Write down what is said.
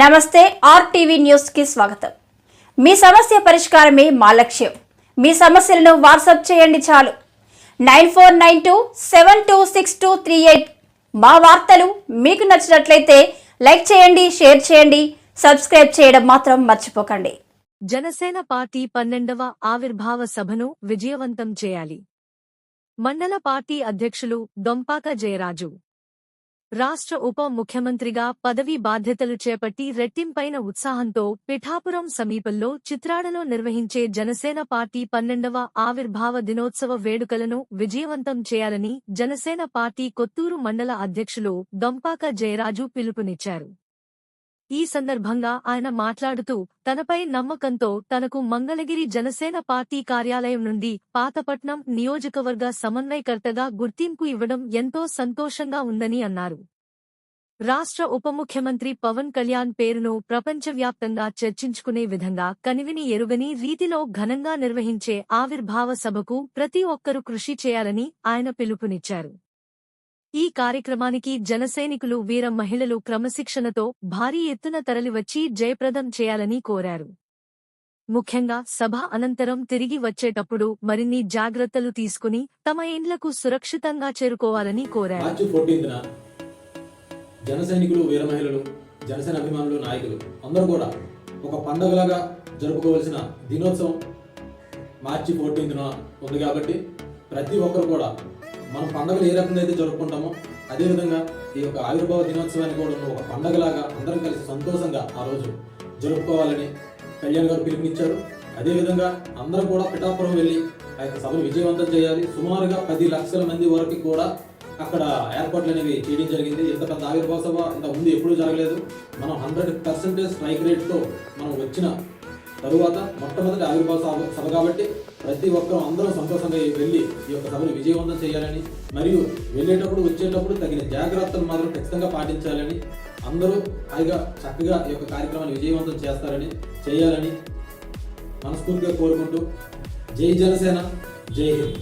నమస్తే ఆర్టీవీ న్యూస్కి స్వాగతం. మీ సమస్య పరిష్కారమే మా లక్ష్యం. మీ సమస్యలను వాట్సాప్ చేయండి చాలు. Nine four nine two seven two six two three eight మా వార్తలు మీకు నచ్చినట్లయితే లైక్ చేయండి షేర్ చేయండి సబ్స్క్రైబ్ చేయడం మాత్రం మర్చిపోకండి. జనసేన పార్టీ పన్నెండవ ఆవిర్భావ సభను విజయవంతం చేయాలి. మండల పార్టీ అధ్యక్షులు దొంపాక జయరాజు. రాష్ట్ర ఉప ముఖ్యమంత్రిగా పదవీ బాధ్యతలు చేపట్టి రెట్టింపైన ఉత్సాహంతో పిఠాపురం సమీపంలో చిత్రాడలో నిర్వహించే జనసేన పార్టీ పన్నెండవ ఆవిర్భావ దినోత్సవ వేడుకలను విజయవంతం చేయాలని జనసేన పార్టీ కొత్తూరు మండల అధ్యక్షులు దొంపాక జయరాజు పిలుపునిచ్చారు. ఈ సందర్భంగా ఆయన మాట్లాడుతూ తనపై నమ్మకంతో తనకు మంగళగిరి జనసేన పార్టీ కార్యాలయం నుండి పాతపట్నం నియోజకవర్గ సమన్వయకర్తగా గుర్తింపు ఇవ్వడం ఎంతో సంతోషంగా ఉందని అన్నారు. రాష్ట్ర ఉప ముఖ్యమంత్రి పవన్ కళ్యాణ్ పేరును ప్రపంచవ్యాప్తంగా చర్చించుకునే విధంగా కనివిని ఎరుగని రీతిలో ఘనంగా నిర్వహించే ఆవిర్భావ సభకు ప్రతి ఒక్కరూ కృషి చేయాలని ఆయన పిలుపునిచ్చారు. ఈ కార్యక్రమానికి జనసైనికులు వీర మహిళలు క్రమశిక్షణతో భారీ ఎత్తున తరలివచ్చి జయప్రదం చేయాలని కోరారు. ముఖ్యంగా సభ అనంతరం తిరిగి వచ్చేటప్పుడు మరిన్ని జాగ్రత్తలు తీసుకుని తమ ఇండ్లకు సురక్షితంగా చేరుకోవాలని కోరారు. మార్చి ఫోర్టీన్త్న జన వీర మహిళలు జనసేన అభిమానులు నాయకులు అందరూ కూడా ఒక పండగలాగా జరుపుకోవాల్సిన దినోత్సవం మార్చి ఫోర్టీన్త్న ఉంది కాబట్టి ప్రతి ఒక్కరు కూడా మనం పండుగలు ఏ రకంగా అయితే జరుపుకుంటామో అదేవిధంగా ఈ యొక్క ఆవిర్భావ దినోత్సవాన్ని కూడా ఒక పండగలాగా అందరం కలిసి సంతోషంగా ఆ రోజు జరుపుకోవాలని కళ్యాణ్ గారు పిలుపునిచ్చారు. అదేవిధంగా అందరం కూడా పిఠాపురం వెళ్ళి ఆ యొక్క సభను విజయవంతం చేయాలి. సుమారుగా పది లక్షల మంది వరకు కూడా అక్కడ ఏర్పాట్లు అనేవి చేయడం జరిగింది. ఎంత పెద్ద ఆవిర్భావ సభ ఇంత ఉంది ఎప్పుడూ జరగలేదు. మనం హండ్రెడ్ పర్సెంటేజ్ స్ట్రైక్ రేట్తో మనం వచ్చిన తరువాత మొట్టమొదటి ఆవిర్భావ సభ సభ కాబట్టి ప్రతి ఒక్కరూ అందరూ సంతోషంగా వెళ్ళి ఈ యొక్క సభను విజయవంతం చేయాలని మరియు వెళ్ళేటప్పుడు వచ్చేటప్పుడు తగిన జాగ్రత్తలు మాత్రం ఖచ్చితంగా పాటించాలని అందరూ హాయిగా చక్కగా ఈ యొక్క కార్యక్రమాన్ని విజయవంతం చేస్తారని చేయాలని మనస్ఫూర్తిగా కోరుకుంటూ జై జనసేన జై హింద్.